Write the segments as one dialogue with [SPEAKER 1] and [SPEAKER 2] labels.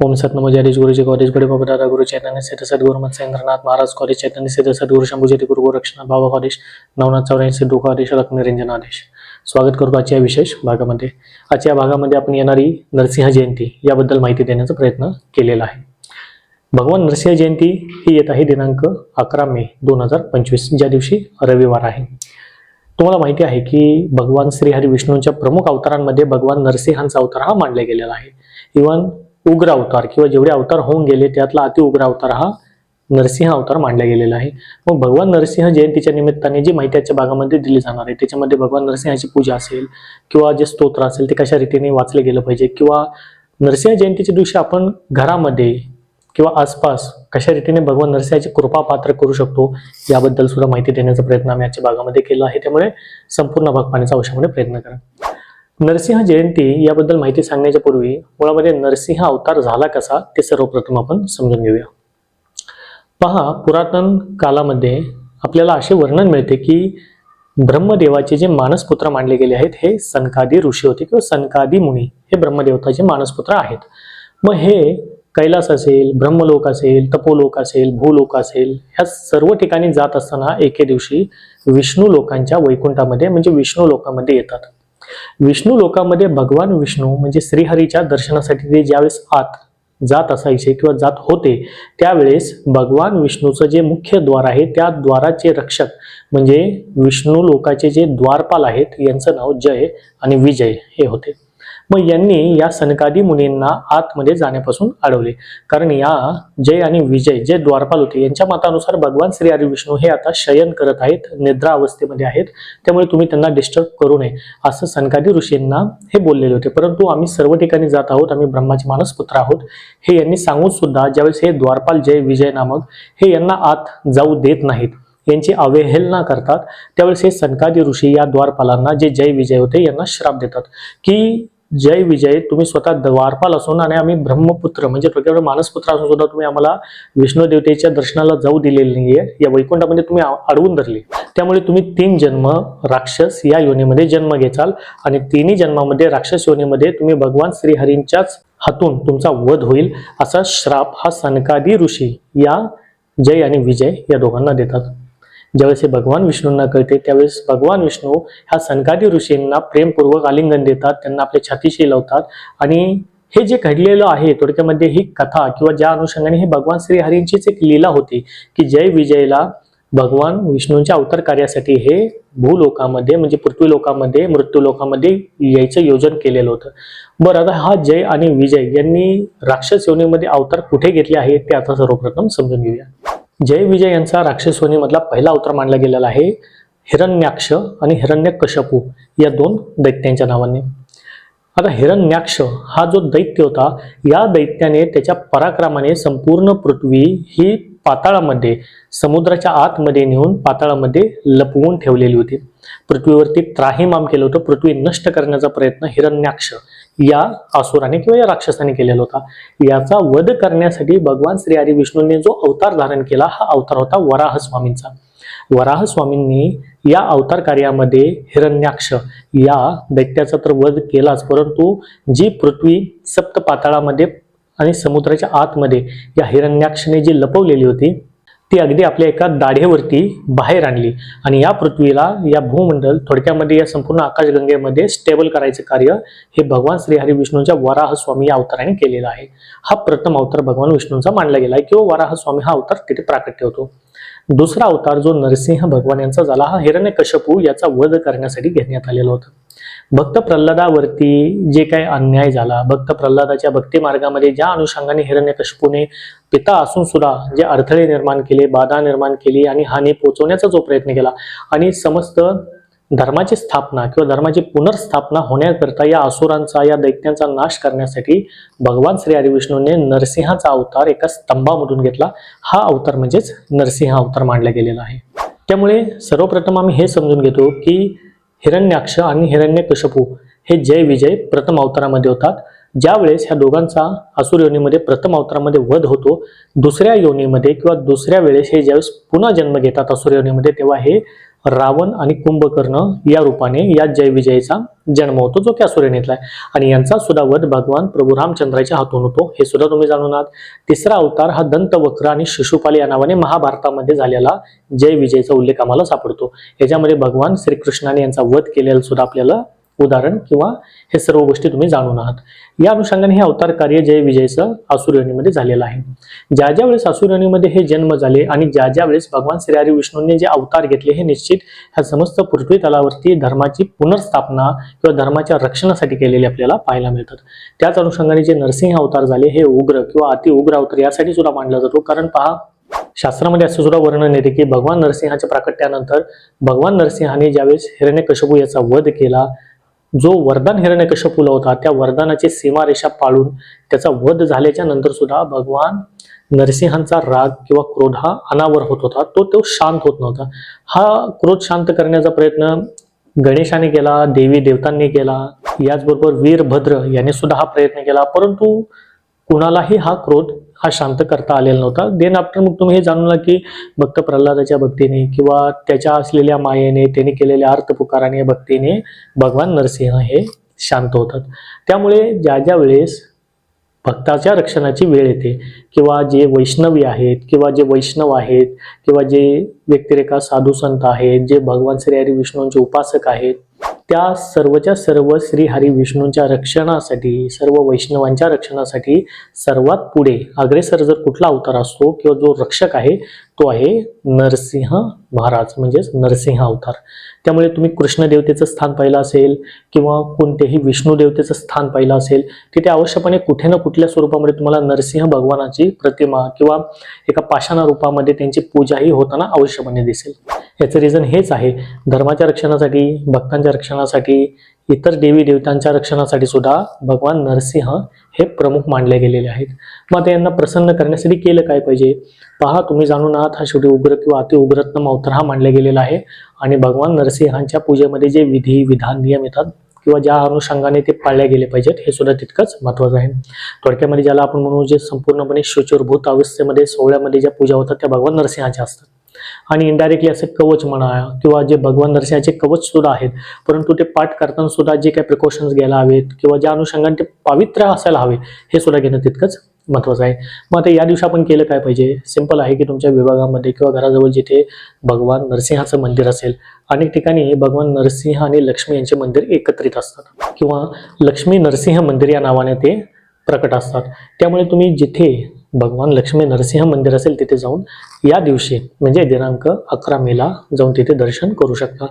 [SPEAKER 1] ओम सतनम जयदेश गुरुजी कॉलेज गुरु बाबा दादा गुरु चैतन्य सिद्ध सद्गुरु मत सेंद्रनाथ महाराज कॉलेज चैतन्य सिद्ध सद्गुरु शंभू गुरु गोरक्षनाथ बाबा कॉलेज नवनाथ चौऱ्याऐंशी सिद्धू कॉलेज रत्ननिरंजन आदेश. स्वागत करतो आजच्या या विशेष भागामध्ये. आजच्या या भागामध्ये आपण येणारी नरसिंह जयंती याबद्दल माहिती देण्याचा प्रयत्न केलेला आहे. भगवान नरसिंह जयंती ही येत आहे दिनांक अकरा मे दोन हजार पंचवीस ज्या दिवशी रविवार आहे. तुम्हाला माहिती आहे की भगवान श्रीहरी विष्णूंच्या प्रमुख अवतारांमध्ये भगवान नरसिंहांचा अवतार हा मानला गेलेला आहे. इवन उग्र अवतार किंवा जेवढे अवतार होऊन गेले त्यातला अति उग्र अवतार हा नरसिंह अवतार मांडला गेलेला आहे. मग भगवान नरसिंह जयंतीच्या निमित्ताने जी माहिती आजच्या भागामध्ये दिली जाणार आहे त्याच्यामध्ये भगवान नरसिंहाची पूजा असेल किंवा जे स्तोत्र असेल ते कशा रीतीने वाचले गेलं पाहिजे किंवा नरसिंह जयंतीच्या दिवशी आपण घरामध्ये किंवा आसपास कशा रीतीने भगवान नरसिंहाची कृपा पात्र करू शकतो याबद्दल सुद्धा माहिती देण्याचा प्रयत्न आम्ही आजच्या भागामध्ये केला आहे. त्यामुळे संपूर्ण भाग पाहण्याचा अवश्यपणे प्रयत्न करा. नरसिंह जयंती याबद्दल माहिती सांगण्याच्या पूर्वी मुळामध्ये नरसिंह अवतार झाला कसा ते सर्वप्रथम आपण समजून घेऊया. पहा पुरातन कालामध्ये आपल्याला असे वर्णन मिळते की ब्रह्मदेवाचे जे मानसपुत्र मानले गेले आहेत हे सनकादी ऋषी होते किंवा सनकादी मुनी हे ब्रह्मदेवताचे मानसपुत्र आहेत. मग हे कैलास असेल ब्रह्मलोक असेल तपोलोक असेल भूलोक असेल ह्या सर्व ठिकाणी जात असताना एके दिवशी विष्णू लोकांच्या वैकुंठामध्ये म्हणजे विष्णू लोकांमध्ये येतात. विष्णू लोकांमध्ये भगवान विष्णू म्हणजे श्रीहरीच्या दर्शनासाठी ते ज्यावेळेस आत जात असायचे किंवा जात होते त्यावेळेस भगवान विष्णूचं जे मुख्य द्वार आहे त्या द्वाराचे रक्षक म्हणजे विष्णू लोकाचे जे द्वारपाल आहेत यांचं नाव जय आणि विजय हे होते. मग यांनी या सनकादी मुनींना आतमध्ये जाण्यापासून अडवले. कारण या जय आणि विजय जे द्वारपाल होते यांच्या मतानुसार भगवान श्री हरी विष्णू हे आता शयन करत आहेत निद्रा अवस्थेमध्ये आहेत. त्यामुळे तुम्ही त्यांना डिस्टर्ब करू नये असं सनकादी ऋषींना हे बोललेले होते. परंतु आम्ही सर्व ठिकाणी जात आहोत आम्ही ब्रह्माचे मानस पुत्र आहोत. हे यांनी सांगून सुद्धा ज्यावेळेस हे द्वारपाल जय विजय नामक हे यांना आत जाऊ देत नाहीत. यांची अवहेलना करतात. त्यावेळेस हे सनकादी ऋषी या द्वारपालांना जे जय विजय होते यांना श्राप देतात. की जय विजय तुम्ही स्वतः द्वारपाल असून आणि आम्ही ब्रह्मपुत्र म्हणजे थोडक्यात मानसपुत्र असून सुद्धा तुम्ही आम्हाला विष्णू देवतेच्या दर्शनाला जाऊ दिलेली नाहीये. या वैकुंठामध्ये तुम्ही आ- अडवून धरले. त्यामुळे तुम्ही तीन जन्म राक्षस या योनीमध्ये जन्म घेचाल आणि तिन्ही जन्मामध्ये राक्षस योनीमध्ये तुम्ही भगवान श्रीहरींच्याच हातून तुमचा वध होईल असा श्राप हा सनकादी ऋषी या जय आणि विजय या दोघांना देतात. ज्यावेळेस हे भगवान विष्णूंना कळते त्यावेळेस भगवान विष्णू ह्या सनकादी ऋषींना प्रेमपूर्वक आलिंगन देतात त्यांना आपल्या छातीशी लावतात आणि हे जे घडलेलं आहे थोडक्यामध्ये ही कथा किंवा ज्या अनुषंगाने हे भगवान श्रीहरींचीच एक लीला होती की जय विजयला भगवान विष्णूंच्या अवतार कार्यासाठी हे भूलोकामध्ये म्हणजे पृथ्वी लोकामध्ये मृत्यू लोकामध्ये यायचं योजन केलेलं होतं. बरं आता हा जय आणि विजय यांनी राक्षस योनीमध्ये अवतार कुठे घेतले आहेत ते आता सर्वप्रथम समजून घेऊया. जय विजय यांचा राक्षस योनीमधला पहिला अवतार मानला गेलेला आहे हिरण्याक्ष आणि हिरण्यकशपू या दोन दैत्यांच्या नावाने. आता हिरण्याक्ष हा जो दैत्य होता या दैत्याने त्याच्या पराक्रमाने संपूर्ण पृथ्वी ही पाताळामध्ये समुद्राच्या आतमध्ये नेऊन पाताळामध्ये लपवून ठेवलेली होती. पृथ्वीवरती त्राहीमाम केलं होतं. पृथ्वी नष्ट करण्याचा प्रयत्न हिरण्याक्ष या आसुराने किंवा या राक्षसाने केलेला होता. याचा वध करण्यासाठी भगवान श्री हरी विष्णूंनी जो अवतार धारण केला हा अवतार होता वराह स्वामींचा वराह स्वामींनी या अवतार कार्यामध्ये हिरण्याक्ष या दैत्याचा तर वध केलाच परंतु जी पृथ्वी सप्त पाताळामध्ये आणि समुद्राच्या आतमध्ये या हिरण्याक्षने जी लपवलेली होती ती अगदी आपल्या एका दाढेवरती बाहेर आणली. आणि या पृथ्वीला या भूमंडल थोडक्यामध्ये या संपूर्ण आकाशगंगेमध्ये स्टेबल करायचं कार्य हे भगवान श्रीहरी विष्णूंच्या वराह स्वामी या अवताराने केलेला आहे. हा प्रथम अवतार भगवान विष्णूंचा मानला गेला आहे. किंवा वराह स्वामी हा अवतार तिथे प्राकट्य होतो. दुसरा अवतार जो नरसिंह भगवान यांचा झाला हा हिरण्यकशपू याचा वध करण्यासाठी घेण्यात आलेला होता. भक्त प्रल्हादावरती जे काही अन्याय झाला भक्त प्रल्हादाच्या भक्ती मार्गामध्ये ज्या अनुषंगाने हिरण्यकशपूने पिता असून सुद्धा जे अडथळे निर्माण केले बाधा निर्माण केली आणि हानी पोचवण्याचा जो प्रयत्न केला आणि समस्त धर्माची स्थापना किंवा धर्माची पुनर्स्थापना होण्याकरता या असुरांचा या दैत्यांचा नाश करण्यासाठी भगवान श्री हरिविष्णूने नरसिंहाचा अवतार एका स्तंभामधून घेतला. हा अवतार म्हणजेच नरसिंह अवतार मानला गेलेला आहे. त्यामुळे सर्वप्रथम आम्ही हे समजून घेतो की हिरण्याक्ष आणि हिरण्यकशपू हे जय विजय प्रथम अवतारामध्ये होतात. ज्यावेळेस ह्या दोघांचा असुर योनीमध्ये प्रथम अवतारामध्ये वध होतो दुसऱ्या योनीमध्ये किंवा दुसऱ्या वेळेस हे ज्यावेळेस पुन्हा जन्म घेतात असुर योनीमध्ये तेव्हा हे रावण आणि कुंभकर्ण या रूपाने या जयविजयचा जन्म होतो जो की असुरेणीतला आहे. आणि यांचा सुद्धा वध भगवान प्रभू रामचंद्राच्या हातून होतो. हे सुद्धा तुम्ही जाणून आहात. तिसरा अवतार हा दंतवक्र आणि शिशुपाल या नावाने महाभारतामध्ये झालेला जय विजयचा उल्लेख आम्हाला सापडतो. याच्यामध्ये भगवान श्रीकृष्णाने यांचा वध केलेला सुद्धा आपल्याला उदाहरण किंवा हे सर्व गोष्टी तुम्ही जाणून आहात. या अनुषंगाने हे अवतार कार्य जय विजयचं आसुरयोनीमध्ये झालेलं आहे. ज्या ज्या वेळेस आसुरयोनीमध्ये हे जन्म झाले आणि ज्या ज्या वेळेस भगवान श्रीहरी विष्णूंनी जे अवतार घेतले हे निश्चित ह्या समस्त पृथ्वी तलावरती धर्माची पुनर्स्थापना किंवा धर्माच्या रक्षणासाठी केलेले आपल्याला पाहायला मिळतात. त्याच अनुषंगाने जे नरसिंह अवतार झाले हे उग्र किंवा अति उग्र अवतार यासाठी सुद्धा मानला जातो. कारण पहा शास्त्रामध्ये असं सुद्धा वर्णन येते की भगवान नरसिंहाच्या प्राकट्यानंतर भगवान नरसिंहाने ज्यावेळेस हिरण्यकशपू याचा वध केला जो वरदान हिरण्यकश्यपूला होता त्या वरदानाची सीमारेषा पाळून त्याचा वध झाल्याच्यानंतर सुद्धा भगवान नरसिंहांचा राग किंवा क्रोध हा अनावर होत होता. तो तो शांत होत नव्हता. हा क्रोध शांत करण्याचा प्रयत्न गणेशाने केला देवी देवतांनी केला याचबरोबर वीरभद्र याने सुद्धा हा प्रयत्न केला. परंतु कुणालाही हा क्रोध हा शांत करता आलेला नव्हता. देन आफ्टर मग तुम्ही हे जाणून की भक्त प्रल्हादाच्या भक्तीने किंवा त्याच्या असलेल्या मायेने त्याने केलेल्या अर्थपुकाराने भक्तीने भगवान नरसिंह हे शांत होतात. त्यामुळे ज्या ज्या वेळेस भक्ताच्या रक्षणाची वेळ येते किंवा जे वैष्णवी आहेत किंवा जे वैष्णव आहेत किंवा जे व्यक्तिरेखा साधू संत आहेत जे भगवान श्री हरी विष्णूंचे उपासक आहेत त्या सर्वच्या सर्व श्री हरी विष्णूंच्या रक्षणासाठी सर्व वैष्णवांच्या रक्षणासाठी सर्वात पुढे अग्रेसर जर कुठला अवतार असतो किंवा जो रक्षक आहे तो आहे नरसिंह महाराज म्हणजेच नरसिंह अवतार. त्यामुळे तुम्ही कृष्ण देवतेचं स्थान पाहिलं असेल किंवा कोणतेही विष्णू देवतेचं स्थान पाहिलं असेल तिथे अवश्यपणे कुठे ना कुठल्या स्वरूपामध्ये तुम्हाला नरसिंह भगवानाची प्रतिमा किंवा एका पाषाणा रूपामध्ये त्यांची पूजाही होताना अवश्यपणे दिसेल. याचं रिझन हेच आहे. धर्माच्या रक्षणासाठी भक्तांच्या रक्षणासाठी इतर देवी देवतांच्या रक्षणासाठी सुद्धा भगवान नरसिंह हे प्रमुख मानले गेलेले आहेत. मग आता यांना प्रसन्न करण्यासाठी केलं काय पाहिजे? पहा तुम्ही जाणून आहात हा शेवटी उग्र किंवा अतिउग्रत्न मावतर हा मानला गेलेला आहे. आणि भगवान नरसिंहांच्या पूजेमध्ये जे विधी विधान नियम येतात किंवा ज्या अनुषंगाने ते पाळले गेले पाहिजेत हे सुद्धा तितकंच महत्वाचं आहे. थोडक्यामध्ये ज्याला आपण म्हणू जे संपूर्णपणे शुचिरभूत अवस्थेमध्ये सोहळ्यामध्ये ज्या पूजा होतात त्या भगवान नरसिंहाच्या असतात. आणि इनडायरेक्टली असे कवच म्हणा किंवा जे भगवान नरसिंहाचे कवच सुद्धा आहेत परंतु ते पाठ करताना सुद्धा जे काही प्रिकॉशन्स घ्यायला हवेत किंवा ज्या अनुषंगाने ते पावित्र्य असायला हवे हे सुद्धा घेणं तितकंच महत्वाचं आहे. मग आता या दिवशी आपण केलं काय पाहिजे? सिंपल आहे की तुमच्या विभागामध्ये किंवा घराजवळ जिथे भगवान नरसिंहाचं मंदिर असेल अनेक ठिकाणी भगवान नरसिंह आणि लक्ष्मी यांचे मंदिर एकत्रित असतात. किंवा लक्ष्मी नरसिंह मंदिर या नावाने ते प्रकट असतात. त्यामुळे तुम्ही जिथे भगवान लक्ष्मी नरसिंह मंदिर असेल तिथे जाऊन या दिवशी म्हणजे दिनांक अकरा मेला जाऊन तिथे दर्शन करू शकता.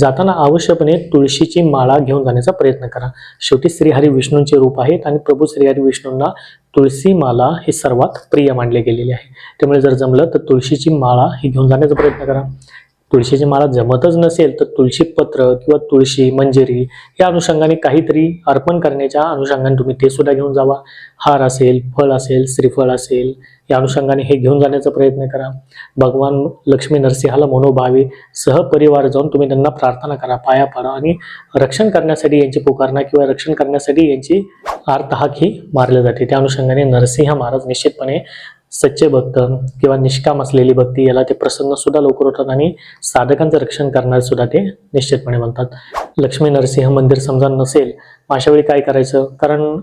[SPEAKER 1] जाताना आवश्यकपणे तुळशीची माळा घेऊन जाण्याचा प्रयत्न करा. शेवटी श्रीहरी विष्णूंचे रूप आहेत आणि प्रभू श्रीहरी विष्णूंना तुळशी माला हे सर्वात प्रिय मानले गेलेले आहे. त्यामुळे जर जमलं तर तुळशीची माळा ही घेऊन जाण्याचा प्रयत्न करा. तुळशीची माळा जमतच नसेल तर तुळशी पत्र किंवा तुळशी मंजिरी या अनुषंगाने काहीतरी अर्पण करण्याच्या अनुषंगाने तुम्ही ते सुद्धा घेऊन जावा. हार असेल फळ असेल श्रीफळ असेल या अनुषंगाने हे घेऊन जाण्याचा प्रयत्न करा. भगवान लक्ष्मी नरसिंहाला मनोभावे सहपरिवार जाऊन तुम्ही त्यांना प्रार्थना करा पाया पाडा आणि रक्षण करण्यासाठी यांची पुकारणा किंवा रक्षण करण्यासाठी यांची आर्तहाक ही मारली जाते. त्या अनुषंगाने नरसिंह महाराज निश्चितपणे सच्चे भक्त किंवा निष्काम असलेली भक्ती याला ते प्रसन्न सुद्धा लवकर होतात आणि साधकांचं रक्षण करणारे सुद्धा ते निश्चितपणे म्हणतात. लक्ष्मी नरसिंह मंदिर समजा नसेल अशा वेळी काय करायचं? कारण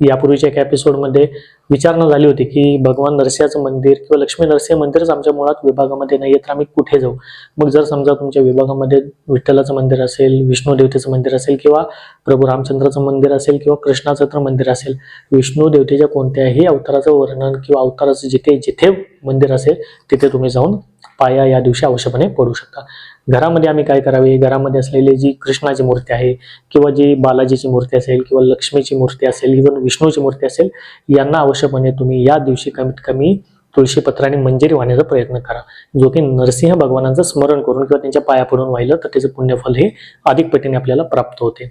[SPEAKER 1] यापूर्वीच्या एका एपिसोडमध्ये विचारणा झाली होती की भगवान नरसिंहाचं मंदिर किंवा लक्ष्मी नरसिंह मंदिरच आमच्या मुळात विभागामध्ये नाही तर आम्ही कुठे जाऊ? मग जर समजा तुमच्या विभागामध्ये विठ्ठलाचं मंदिर असेल विष्णू देवतेचं मंदिर असेल किंवा प्रभू रामचंद्राचं मंदिर असेल किंवा कृष्णाचं तर मंदिर असेल विष्णू देवतेच्या कोणत्याही अवताराचं वर्णन किंवा अवताराचं जिथे जिथे मंदिर असेल तिथे तुम्ही जाऊन पाया या दिवशी अवश्यपणे पडू शकता. घरामध्ये आम्ही काय करावे? घरामध्ये असलेली जी कृष्णाची मूर्ती आहे किंवा जी बालाजीची मूर्ती असेल किंवा लक्ष्मीची मूर्ती असेल इव्हन विष्णूची मूर्ती असेल यांना आवश्यकपणे तुम्ही या दिवशी कमीत कमी तुळशीपत्राने मंजरी वाहण्याचा प्रयत्न करा. जो की नरसिंह भगवानांचं स्मरण करून किंवा त्यांच्या पाया पडून वाहिलं तर त्याचं पुण्यफल हे अधिक पटीने आपल्याला प्राप्त होते.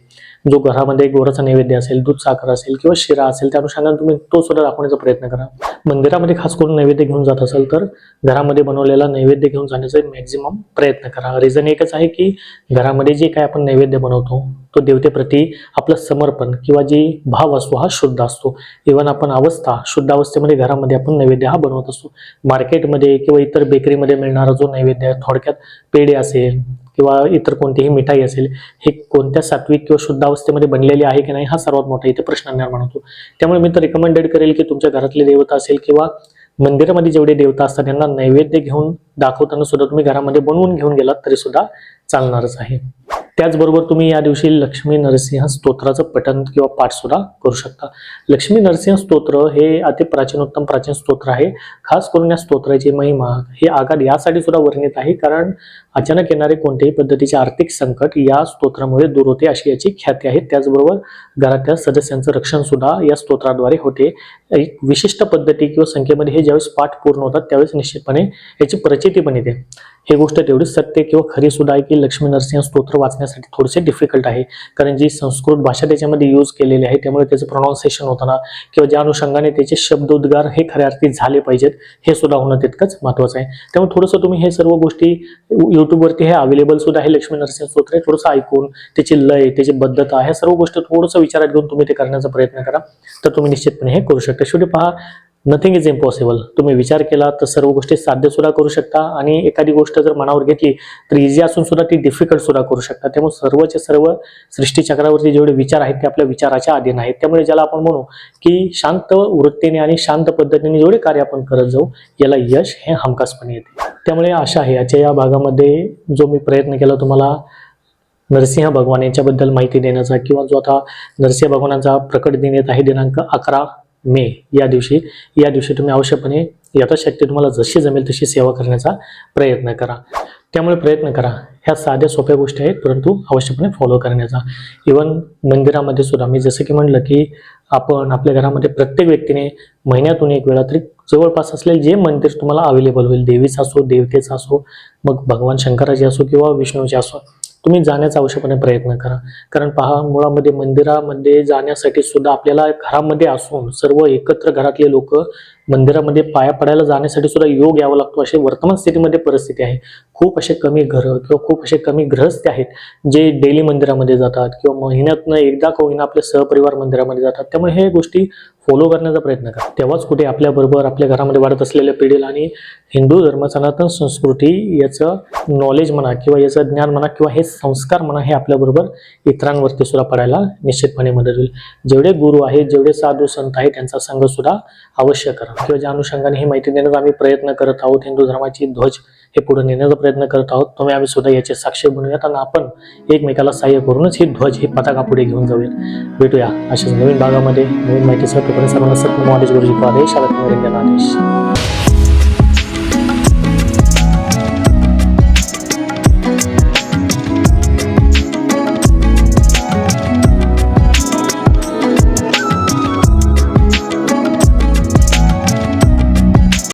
[SPEAKER 1] जो घरामध्ये गोराचा नैवेद्य असेल दूध साखर असेल किंवा शिरा असेल त्या अनुषंगाने तुम्ही तो सुद्धा दाखवण्याचा प्रयत्न करा. मंदिरामध्ये खास करून नैवेद्य घेऊन जात असाल तर घरामध्ये बनवलेला नैवेद्य घेऊन जाण्याचा मॅक्झिमम प्रयत्न करा. रिझन एकच आहे की घरामध्ये जे काय आपण नैवेद्य बनवतो तो देवतेप्रती आपलं समर्पण किंवा जी भाव असतो हा शुद्ध असतो. इव्हन आपण अवस्था शुद्ध अवस्थेमध्ये घरामध्ये आपण नैवेद्य हा बनवत असतो. मार्केटमध्ये किंवा इतर बेकरीमध्ये मिळणारा जो नैवेद्य आहे थोडक्यात पेढे असेल किंवा इतर कोणतीही मिठाई असेल हे कोणत्या सात्विक किंवा शुद्ध अवस्थेमध्ये बनलेली आहे की नाही हा सर्वात मोठा इथे प्रश्न निर्माण होतो. त्यामुळे मी तर रिकमेंडेड करेल की तुमच्या घरातले देवता असेल किंवा मंदिरामध्ये जेवढे देवता असतात त्यांना नैवेद्य घेऊन दाखवताना सुद्धा तुम्ही घरामध्ये बनवून घेऊन गेलात तरी सुद्धा चालणारच आहे. त्याचबरोबर तुम्ही या दिवशी लक्ष्मी नरसिंह स्तोत्राचं पठण किंवा पाठसुद्धा करू शकता. लक्ष्मी नरसिंह स्तोत्र हे अति प्राचीनोत्तम प्राचीन स्तोत्र आहे. खास करून या स्तोत्राची महिमा हे आघात यासाठी सुद्धा वर्णित आहे. कारण अचानक येणारे कोणत्याही पद्धतीचे आर्थिक संकट या स्तोत्रामुळे दूर होते अशी याची ख्याती आहे. त्याचबरोबर घरातल्या सदस्यांचं रक्षण सुद्धा या स्तोत्राद्वारे होते. एक विशिष्ट पद्धती किंवा संख्येमध्ये हे ज्यावेळेस पाठ पूर्ण होतात त्यावेळेस निश्चितपणे याची प्रचिती पण येते. हे गोष्ट तेवढी सत्य किंवा खरी सुद्धा आहे की लक्ष्मी नरसिंह स्तोत्र वाचण्यासाठी थोडेसे डिफिकल्ट आहे. कारण जी संस्कृत भाषा त्याच्यामध्ये यूज केलेली आहे त्यामुळे त्याचं प्रोनाऊन्सिएशन होताना किंवा ज्या अनुषंगाने त्याचे शब्दोद्गार हे खऱ्या अर्थी झाले पाहिजेत हे सुद्धा होणं तितकंच महत्वाचं आहे. त्यामुळे थोडंसं तुम्ही हे सर्व गोष्टी युट्यूबवरती हे अवेलेबल सुद्धा आहे लक्ष्मी नरसिंह स्तोत्र थोडंसं ऐकून त्याची लय त्याची बद्धता ह्या सर्व गोष्टी थोडंसं विचारात घेऊन तुम्ही ते करण्याचा प्रयत्न करा. तर तुम्ही निश्चितपणे हे करू शकता. शेवटी पहा नथिंग इज इम्पॉसिबल तुम्ही विचार केला तर सर्व गोष्टी साध्य सुद्धा करू शकता आणि एखादी गोष्ट जर मनावर घेतली तर इझी असून सुद्धा ती डिफिकल्ट सुद्धा करू शकता. त्यामुळे सर्वचे सर्व सृष्टीचक्रावरती जेवढे विचार आहेत ते आपल्या विचाराच्या अधीन आहेत. त्यामुळे ज्याला आपण म्हणू की शांत वृत्तीने आणि शांत पद्धतीने जेवढे कार्य आपण करत जाऊ याला यश हे हमखासपणे येते. त्यामुळे आशा आहे याच्या या भागामध्ये जो मी प्रयत्न केला तुम्हाला नरसिंह भगवान यांच्याबद्दल माहिती देण्याचा किंवा जो आता नरसिंह भगवानांचा प्रकट दिन येत आहे दिनांक अकरा मे या दिवशी या दिवशी तुम्ही अवश्यपणे यथाशक्ती तुम्हाला जशी जमेल तशी सेवा करण्याचा प्रयत्न करा. त्यामुळे प्रयत्न करा. ह्या साध्या सोप्या गोष्टी आहेत परंतु अवश्यपणे फॉलो करण्याचा. इवन मंदिरामध्ये सुद्धा मी जसं की म्हणलं की आपण आपल्या घरामध्ये प्रत्येक व्यक्तीने महिन्यातून एक वेळा तरी जवळपास असलेले जे मंदिर तुम्हाला अवेलेबल होईल देवीचं असो देवतेचं असो मग भगवान शंकराचे असो किंवा विष्णूचे असो तुम्ही जाण्याचा आवश्यकपणे प्रयत्न करा. कारण पहा मुळामध्ये मंदिरामध्ये जाण्यासाठी सुद्धा आपल्याला घरामध्ये असून सर्व एकत्र घरातले लोक मंदिरामध्ये पाया पडायला जाण्यासाठी सुद्धा योग यावा लागतो अशी वर्तमान स्थितीमध्ये परिस्थिती आहे. खूप असे कमी घरं किंवा खूप असे कमी ग्रहस्थ आहेत जे डेली मंदिरामध्ये जातात किंवा महिन्यातनं एकदा का होईना आपले सहपरिवार मंदिरामध्ये जातात. त्यामुळे हे गोष्टी फॉलो करण्याचा प्रयत्न करा. तेव्हाच कुठे आपल्याबरोबर आपल्या घरामध्ये वाढत असलेल्या पिढीला आणि हिंदू धर्म सनातन संस्कृती याचं नॉलेज म्हणा किंवा याचं ज्ञान म्हणा किंवा हे संस्कार म्हणा हे आपल्याबरोबर इतरांवरती सुद्धा पडायला निश्चितपणे मदत होईल. जेवढे गुरु आहेत जेवढे साधू संत आहेत त्यांचा संघ सुद्धा अवश्य करा. किंवा ज्या अनुषंगाने ही माहिती देण्याचा आम्ही प्रयत्न करत आहोत. हिंदू धर्माची ध्वज हे पुढे नेण्याचा प्रयत्न करत आहोत. तुम्ही आम्ही सुद्धा याचे साक्षी बनूयात आणि आपण एकमेकाला सहाय्य करूनच ही ध्वज ही पताका पुढे घेऊन जाऊयात. भेटूया अशाच नवीन भागामध्ये. नवीन माहितीसह सर्वांना सत्य नॉलेज गुरुजी आदेश आदेश